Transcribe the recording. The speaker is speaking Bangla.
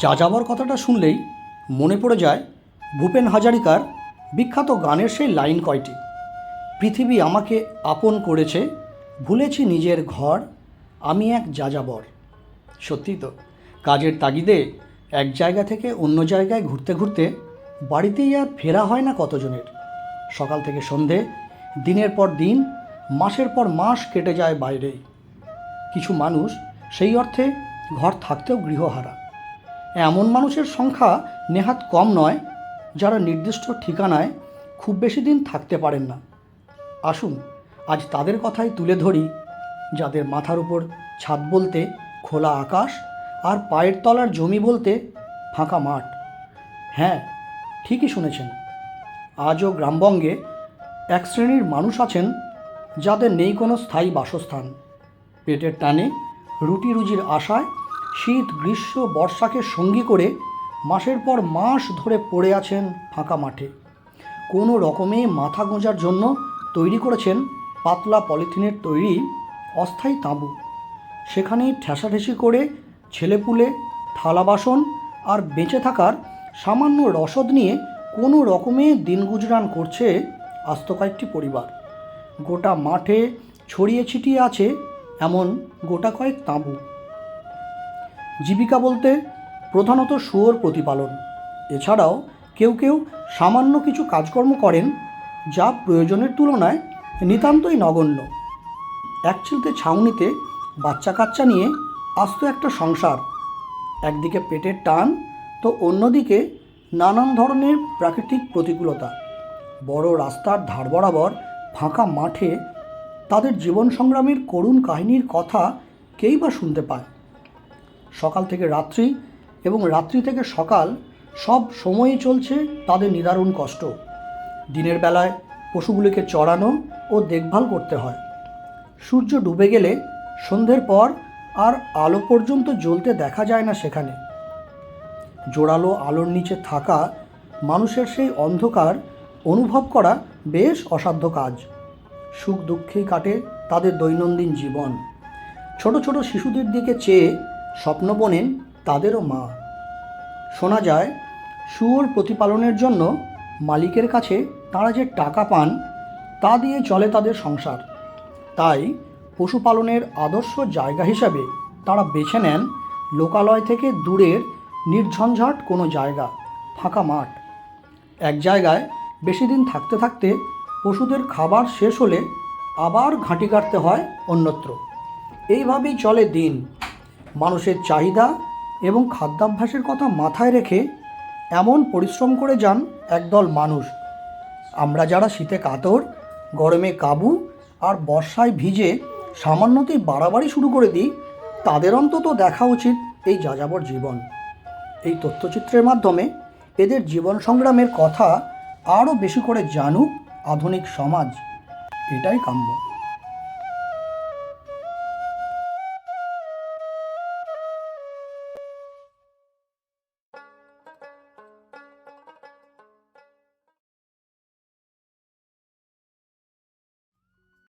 যাযাবর কথাটা শুনলেই মনে পড়ে যায় ভূপেন হাজারিকার বিখ্যাত গানের সেই লাইন কয়টি। পৃথিবী আমাকে আপন করেছে, ভুলেছি নিজের ঘর, আমি এক যাযাবর। সত্যি তো, কাজের তাগিদে এক জায়গা থেকে অন্য জায়গায় ঘুরতে ঘুরতে বাড়িতেই আর ফেরা হয় না কতজনের। সকাল থেকে সন্ধে, দিনের পর দিন, মাসের পর মাস কেটে যায় বাইরেই কিছু মানুষ সেই অর্থে ঘর থাকতেও গৃহহারা। এমন মানুষের সংখ্যা নেহাত কম নয়, যারা নির্দিষ্ট ঠিকানায় খুব বেশি দিন থাকতে পারেন না। আসুন, আজ তাদের কথাই তুলে ধরি, যাদের মাথার উপর ছাদ বলতে খোলা আকাশ আর পায়ের তলার জমি বলতে ফাঁকা মাঠ। হ্যাঁ ঠিকই শুনেছেন। আজও গ্রামবঙ্গে এক শ্রেণির মানুষ আছেন যাদের নেই কোনো স্থায়ী বাসস্থান। পেটের টানে রুটি রুজির আশায় শীত, গ্রীষ্ম, বর্ষাকে সঙ্গী করে মাসের পর মাস ধরে পড়ে আছেন ফাঁকা মাঠে। কোনো রকমে মাথা গোঁজার জন্য তৈরি করেছেন পাতলা পলিথিনের তৈরি অস্থায়ী তাঁবু। সেখানেই ঠেসাঠেসি করে ছেলেপুলে থালা বাসন আর বেঁচে থাকার সামান্য রসদ নিয়ে কোনো রকমে দিন গুজরান করছে আস্ত কয়েকটি পরিবার। গোটা মাঠে ছড়িয়ে ছিটিয়ে আছে এমন গোটা কয়েক তাঁবু। জীবিকা বলতে প্রধানত শুয়োর প্রতিপালন। এছাড়াও কেউ কেউ সামান্য কিছু কাজকর্ম করেন, যা প্রয়োজনের তুলনায় নিতান্তই নগণ্য। এক চিলতে ছাউনিতে বাচ্চা কাচ্চা নিয়ে আস্ত একটা সংসার। একদিকে পেটের টান, তো অন্যদিকে নানান ধরনের প্রাকৃতিক প্রতিকূলতা। বড় রাস্তার ধার বরাবর ফাঁকা মাঠে তাদের জীবন সংগ্রামের করুণ কাহিনীর কথা কেই বা শুনতে পায়? সকাল থেকে রাত্রি এবং রাত্রি থেকে সকাল সব সময়ই চলছে তাদের নিদারুণ কষ্ট। দিনের বেলায় পশুগুলিকে চড়ানো ও দেখভাল করতে হয়। সূর্য ডুবে গেলে সন্ধ্যের পর আর আলো পর্যন্ত জ্বলতে দেখা যায় না সেখানে। জোরালো আলোর নিচে থাকা মানুষের সেই অন্ধকার অনুভব করা বেশ অসাধ্য কাজ। সুখ দুঃখেই কাটে তাদের দৈনন্দিন জীবন। ছোট ছোট শিশুদের দিকে চেয়ে স্বপ্ন বোনেন তাদেরও মা। শোনা যায়, শুয়োর প্রতিপালনের জন্য মালিকের কাছে তারা যে টাকা পান, তা দিয়ে চলে তাদের সংসার। তাই পশুপালনের আদর্শ জায়গা হিসাবে তারা বেছে নেন লোকালয় থেকে দূরের নির্ঝঞ্ঝাট কোনো জায়গা, ফাঁকা মাঠ। এক জায়গায় বেশি দিন থাকতে থাকতে পশুদের খাবার শেষ হলে আবার ঘাঁটি কাটতে হয় অন্যত্র। এইভাবেই চলে দিন মানুষের চাহিদা এবং খাদ্যাভ্যাসের কথা মাথায় রেখে এমন পরিশ্রম করে যান একদল মানুষ। আমরা যারা শীতে কাতর, গরমে কাবু আর বর্ষায় ভিজে সামান্যতেই বাড়াবাড়ি শুরু করে দিই, তাদের অন্তত দেখা উচিত এই যাযাবর জীবন। এই তথ্যচিত্রের মাধ্যমে এদের জীবন সংগ্রামের কথা আরও বেশি করে জানুক আধুনিক সমাজ। এটাই কাম্য।